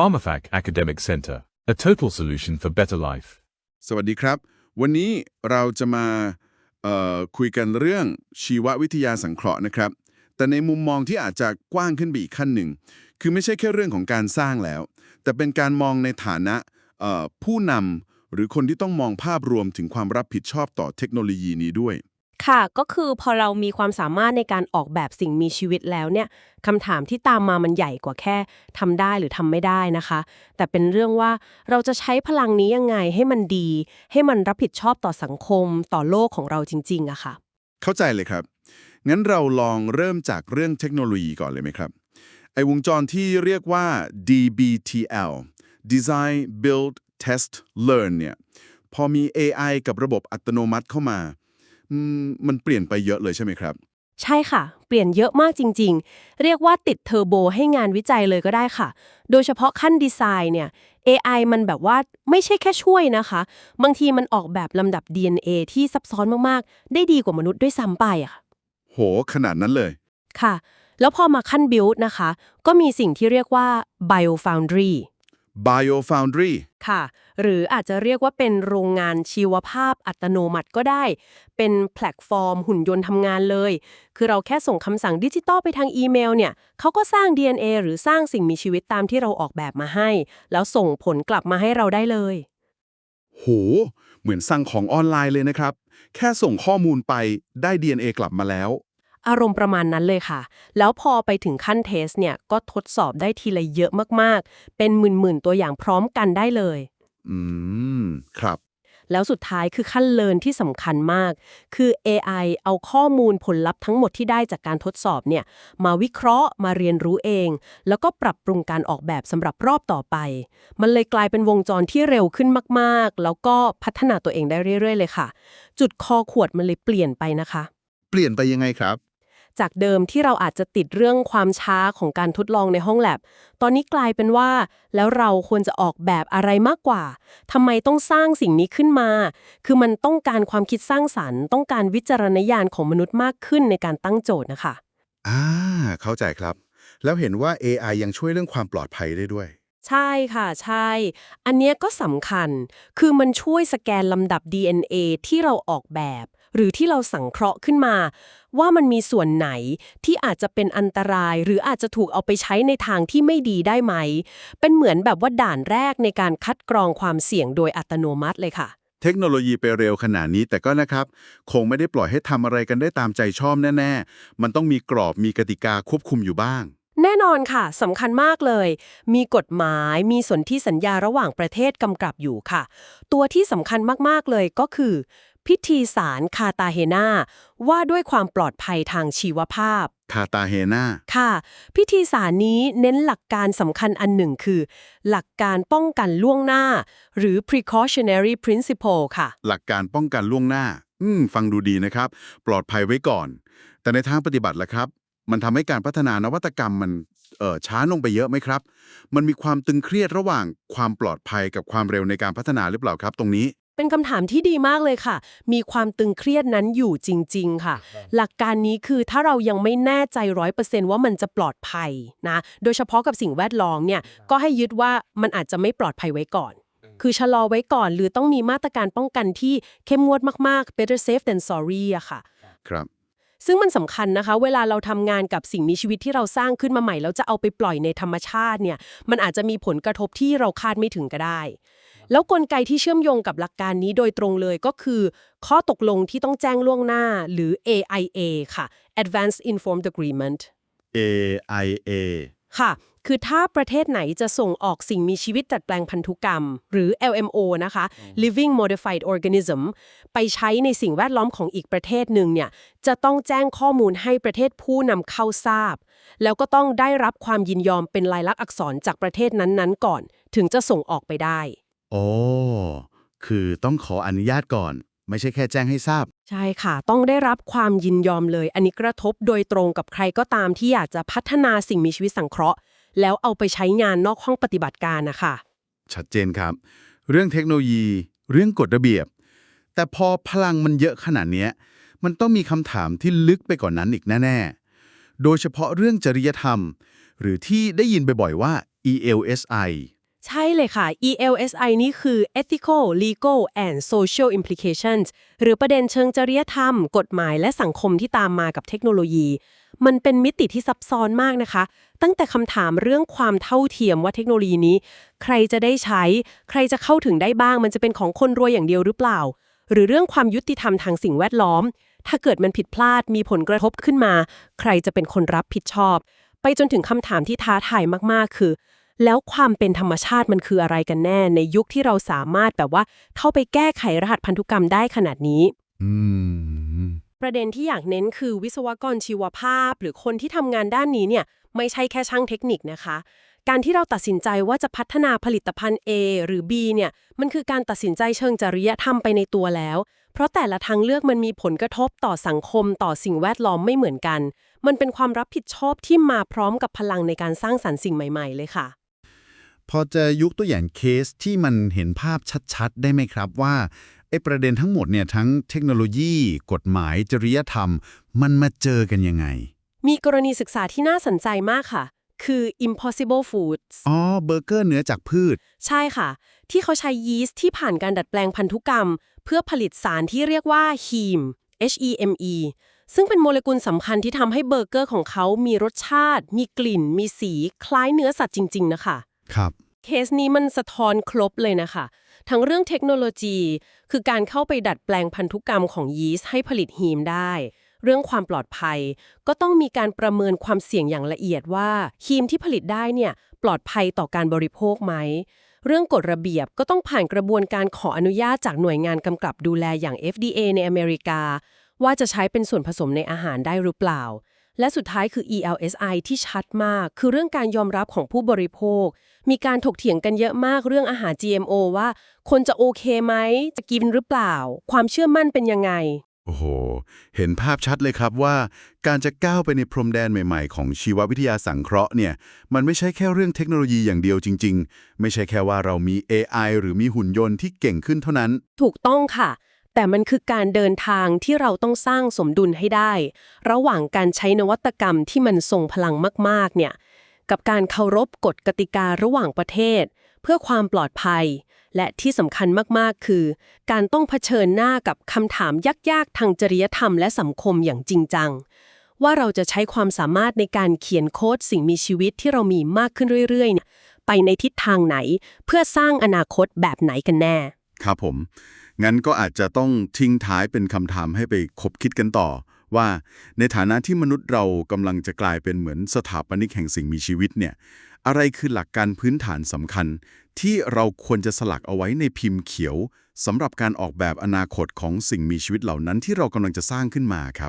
PharmaFac Academic Center, a total solution for better life. สวัสดีครับ วันนี้เราจะมาคุยกันเรื่องชีววิทยาสังเคราะห์นะครับ แต่ในมุมมองที่อาจจะกว้างขึ้นไปอีกขั้นหนึ่ง คือไม่ใช่แค่เรื่องของการสร้างแล้ว แต่เป็นการมองในฐานะผู้นำหรือคนที่ต้องมองภาพรวมถึงความรับผิดชอบต่อเทคโนโลยีนี้ด้วย ค่ะก็คือพอเรามีความสามารถในการออกแบบสิ่งมีชีวิตแล้วเนี่ยคำถามที่ตามมามันใหญ่กว่าแค่ทำได้หรือทำไม่ได้นะคะ แต่เป็นเรื่องว่าเราจะใช้พลังนี้ยังไงให้มันดี ให้มันรับผิดชอบต่อสังคมต่อโลกของเราจริงๆอะค่ะ เข้าใจเลยครับ งั้นเราลองเริ่มจากเรื่องเทคโนโลยีก่อนเลยไหมครับ ไอวงจรที่เรียกว่า DBTL Design Build Test Learn เนี่ยพอมี AI กับระบบอัตโนมัติเข้ามา อืมมันเปลี่ยนไปเยอะเลยใช่ไหมครับ ใช่ค่ะ เปลี่ยนเยอะมากจริง ๆ เรียกว่าติดเทอร์โบให้งานวิจัยเลยก็ได้ค่ะ โดยเฉพาะขั้นดีไซน์เนี่ย AI มันแบบว่าไม่ใช่แค่ช่วยนะคะ บางทีมันออกแบบลำดับ DNA ที่ซับซ้อนมากๆ ได้ดีกว่ามนุษย์ด้วยซ้ำไปอะโห ขนาดนั้นเลย ค่ะ แล้วพอมาขั้น build นะคะ ก็มีสิ่งที่เรียกว่า biofoundry BioFoundry ค่ะ หรืออาจจะเรียกว่าเป็นโรงงานชีวภาพอัตโนมัติก็ได้ เป็นแพลตฟอร์มหุ่นยนต์ทำงานเลย คือเราแค่ส่งคำสั่งดิจิตอลไปทางอีเมลเนี่ยเขาก็สร้าง DNA หรือสร้างสิ่งมีชีวิตตามที่เราออกแบบมาให้ แล้วส่งผลกลับมาให้เราได้เลย โห เหมือนสั่งของออนไลน์เลยนะครับ แค่ส่งข้อมูลไปได้ DNA กลับมาแล้วอารมณ์ประมาณนั้นเลยค่ะ แล้วพอไปถึงขั้นเทสเนี่ย ก็ทดสอบได้ทีละเยอะมาก ๆ เป็นหมื่น ๆ ตัวอย่างพร้อมกันได้เลย อืม ครับ แล้วสุดท้ายคือขั้นเลินที่สำคัญมาก คือ AI เอาข้อมูลผลลัพธ์ทั้งหมดที่ได้จากการทดสอบเนี่ย มาวิเคราะห์มาเรียนรู้เอง แล้วก็ปรับปรุงการออกแบบสำหรับรอบต่อไป มันเลยกลายเป็นวงจรที่เร็วขึ้นมาก ๆ แล้วก็พัฒนาตัวเองได้เรื่อย ๆ เลยค่ะ จุดคอขวดมันเลยเปลี่ยนไปนะคะ เปลี่ยนไปยังไงครับ จากเดิมที่เราอาจจะติดเรื่องความช้าของการทดลองในห้องแลบ ตอนนี้กลายเป็นว่า แล้วเราควรจะออกแบบอะไรมากกว่า ทำไมต้องสร้างสิ่งนี้ขึ้นมา คือมันต้องการความคิดสร้างสรรค์ ต้องการวิจารณญาณของมนุษย์มากขึ้นในการตั้งโจทย์นะคะ อ่า เข้าใจครับ แล้วเห็นว่า AI ยังช่วยเรื่องความปลอดภัยได้ด้วยใช่ค่ะ ใช่ อันเนี้ยก็สำคัญ คือมันช่วยสแกนลำดับ DNA ที่เราออกแบบ หรือที่เราสังเคราะห์ขึ้นมา ว่ามันมีส่วนไหนที่อาจจะเป็นอันตราย หรืออาจจะถูกเอาไปใช้ในทางที่ไม่ดีได้ไหม เป็นเหมือนแบบว่าด่านแรกในการคัดกรองความเสี่ยงโดยอัตโนมัติเลยค่ะ เทคโนโลยีไปเร็วขนาดนี้แต่ก็นะครับ คงไม่ได้ปล่อยให้ทำอะไรกันได้ตามใจชอบแน่ๆ มันต้องมีกรอบมีกติกาควบคุมอยู่บ้างแน่นอนค่ะสำคัญมากเลย มีกฎหมายมีสนธิสัญญาระหว่างประเทศกำกับอยู่ค่ะ ตัวที่สำคัญมาก ๆ เลยก็คือ พิธีสารคาตาเฮนาว่าด้วยความปลอดภัยทางชีวภาพ คาตาเฮนาค่ะ พิธีสารนี้เน้นหลักการสำคัญอันหนึ่งคือ หลักการป้องกันล่วงหน้า หรือ precautionary principle ค่ะ หลักการป้องกันล่วงหน้า อืม ฟังดูดีนะครับ ปลอดภัยไว้ก่อน แต่ในทางปฏิบัติล่ะครับ มันทำให้การพัฒนานวัตกรรมมันเอ่อช้าลงไปเยอะไหมครับ มันมีความตึงเครียดระหว่างความปลอดภัยกับความเร็วในการพัฒนาหรือเปล่าครับ ตรงนี้ เป็นคำถามที่ดีมากเลยค่ะ มีความตึงเครียดนั้นอยู่จริง ๆ ค่ะ หลักการนี้คือถ้าเรายังไม่แน่ใจร้อยเปอร์เซนว่ามันจะปลอดภัยนะ โดยเฉพาะกับสิ่งแวดล้อมเนี่ย ก็ให้ยึดว่ามันอาจจะไม่ปลอดภัยไว้ก่อน คือชะลอไว้ก่อน หรือต้องมีมาตรการป้องกันที่เข้มงวดมากๆ better safe than sorry อะค่ะ ครับซึ่งมันสำคัญนะคะ เวลาเราทำงานกับสิ่งมีชีวิตที่เราสร้างขึ้นมาใหม่แล้วจะเอาไปปล่อยในธรรมชาติเนี่ย มันอาจจะมีผลกระทบที่เราคาดไม่ถึงก็ได้ แล้วกลไกที่เชื่อมโยงกับหลักการนี้โดยตรงเลยก็คือ ข้อตกลงที่ต้องแจ้งล่วงหน้าหรือ AIA ค่ะ Advanced Informed Agreement AIA ค่ะ คือถ้าประเทศไหนจะส่งออกสิ่งมีชีวิตดัดแปลงพันธุกรรม หรือ LMO นะคะ Living Modified Organism ไปใช้ในสิ่งแวดล้อมของอีกประเทศหนึ่งเนี่ย จะต้องแจ้งข้อมูลให้ประเทศผู้นำเข้าทราบ แล้วก็ต้องได้รับความยินยอมเป็นลายลักษณ์อักษรจากประเทศนั้นๆ ก่อน ถึงจะส่งออกไปได้ โอ้คือต้องขออนุญาตก่อน ไม่ใช่แค่แจ้งให้ทราบ ใช่ค่ะ ต้องได้รับความยินยอมเลย อันนี้กระทบโดยตรงกับใครก็ตามที่อยากจะพัฒนาสิ่งมีชีวิตสังเคราะห์ แล้วเอาไปใช้งานนอกห้องปฏิบัติการนะคะชัดเจนครับ เรื่องเทคโนโลยี เรื่องกฎระเบียบ แต่พอพลังมันเยอะขนาดเนี้ยมันต้องมีคำถามที่ลึกไปกว่านนั้นอีกแน่ๆโดยเฉพาะเรื่องจริยธรรม หรือที่ได้ยินบ่อยๆว่า ELSI ใช่เลยค่ะ ELSI นี่คือ ethical legal and social implications หรือประเด็นเชิงจริยธรรม กฎหมายและสังคมที่ตามมากับเทคโนโลยี มันเป็นมิติที่ซับซ้อนมากนะคะ ตั้งแต่คำถามเรื่องความเท่าเทียมว่าเทคโนโลยีนี้ ใครจะได้ใช้ ใครจะเข้าถึงได้บ้าง มันจะเป็นของคนรวยอย่างเดียวหรือเปล่า หรือเรื่องความยุติธรรมทางสิ่งแวดล้อม ถ้าเกิดมันผิดพลาดมีผลกระทบขึ้นมา ใครจะเป็นคนรับผิดชอบ ไปจนถึงคำถามที่ท้าทายมากๆ คือ แล้วความเป็นธรรมชาติมันคืออะไรกันแน่ในยุคที่เราสามารถแบบว่าเข้าไปแก้ไขรหัสพันธุกรรมได้ขนาดนี้ อืม ประเด็นที่อยากเน้นคือวิศวกรชีวภาพ หรือคนที่ทำงานด้านนี้เนี่ยไม่ใช่แค่ช่างเทคนิคนะคะ การที่เราตัดสินใจว่าจะพัฒนาผลิตภัณฑ์ A หรือ B เนี่ยมันคือการตัดสินใจเชิงจริยธรรมไปในตัวแล้ว เพราะแต่ละทางเลือกมันมีผลกระทบต่อสังคมต่อสิ่งแวดล้อมไม่เหมือนกัน มันเป็นความรับผิดชอบที่มาพร้อมกับพลังในการสร้างสรรค์สิ่งใหม่ ๆ เลยค่ะ พอจะยกตัวอย่างเคสที่มันเห็นภาพชัดๆ ได้ไหมครับว่าไอ้ประเด็นทั้งหมดเนี่ยทั้งเทคโนโลยี กฎหมายจริยธรรม มันมาเจอกันยังไง มีกรณีศึกษาที่น่าสนใจมากค่ะ คือ impossible foods อ๋อเบอร์เกอร์เนื้อจากพืช ใช่ค่ะ ที่เขาใช้ยีสต์ที่ผ่านการดัดแปลงพันธุกรรม เพื่อผลิตสารที่เรียกว่า heme H E M E ซึ่งเป็นโมเลกุลสำคัญที่ทำให้เบอร์เกอร์ของเขามีรสชาติ มีกลิ่น มีสี คล้ายเนื้อสัตว์จริง ๆ นะคะ ครับเคสนี้มันสะท้อนครบเลยนะคะ ทั้งเรื่องเทคโนโลยี คือการเข้าไปดัดแปลงพันธุกรรมของยีสต์ให้ผลิตฮีมได้ เรื่องความปลอดภัย ก็ต้องมีการประเมินความเสี่ยงอย่างละเอียดว่าฮีมที่ผลิตได้เนี่ยปลอดภัยต่อการบริโภคไหมเรื่องกฎระเบียบก็ต้องผ่านกระบวนการขออนุญาตจากหน่วยงานกำกับดูแลอย่าง FDA ในอเมริกา ว่าจะใช้เป็นส่วนผสมในอาหารได้หรือเปล่า และสุดท้ายคือ ELSI ที่ชัดมาก คือเรื่องการยอมรับของผู้บริโภค มีการถกเถียงกันเยอะมากเรื่องอาหาร GMO ว่า คนจะโอเคไหม จะกินหรือเปล่า ความเชื่อมั่นเป็นยังไง โอ้โห เห็นภาพชัดเลยครับว่า การจะก้าวไปในพรมแดนใหม่ๆ ของชีววิทยาสังเคราะห์เนี่ย มันไม่ใช่แค่เรื่องเทคโนโลยีอย่างเดียวจริง ๆ ไม่ใช่แค่ว่าเรามี AI หรือมีหุ่นยนต์ที่เก่งขึ้นเท่านั้น ถูกต้องค่ะ แต่มันคือการเดินทางที่เราต้องสร้างสมดุลให้ได้ ระหว่างการใช้นวัตกรรมที่มันทรงพลังมากๆ เนี่ย กับการเคารพกฎกติการะหว่างประเทศ เพื่อความปลอดภัย และที่สำคัญมากๆ คือ การต้องเผชิญหน้ากับคำถามยากๆ ทางจริยธรรมและสังคมอย่างจริงจัง ว่าเราจะใช้ความสามารถในการเขียนโค้ดสิ่งมีชีวิตที่เรามีมากขึ้นเรื่อยๆเนี่ยไปในทิศทางไหน เพื่อสร้างอนาคตแบบไหนกันแน่ ครับผม งั้นก็อาจจะต้องทิ้งท้ายเป็นคำถามให้ไปคบคิดกันต่อ ว่าในฐานะที่มนุษย์เรากำลังจะกลายเป็นเหมือนสถาปนิกแห่งสิ่งมีชีวิตเนี่ยอะไรคือหลักการพื้นฐานสำคัญ ที่เราควรจะสลักเอาไว้ในพิมพ์เขียวสำหรับการออกแบบอนาคตของสิ่งมีชีวิตเหล่านั้นที่เรากำลังจะสร้างขึ้นมาครับ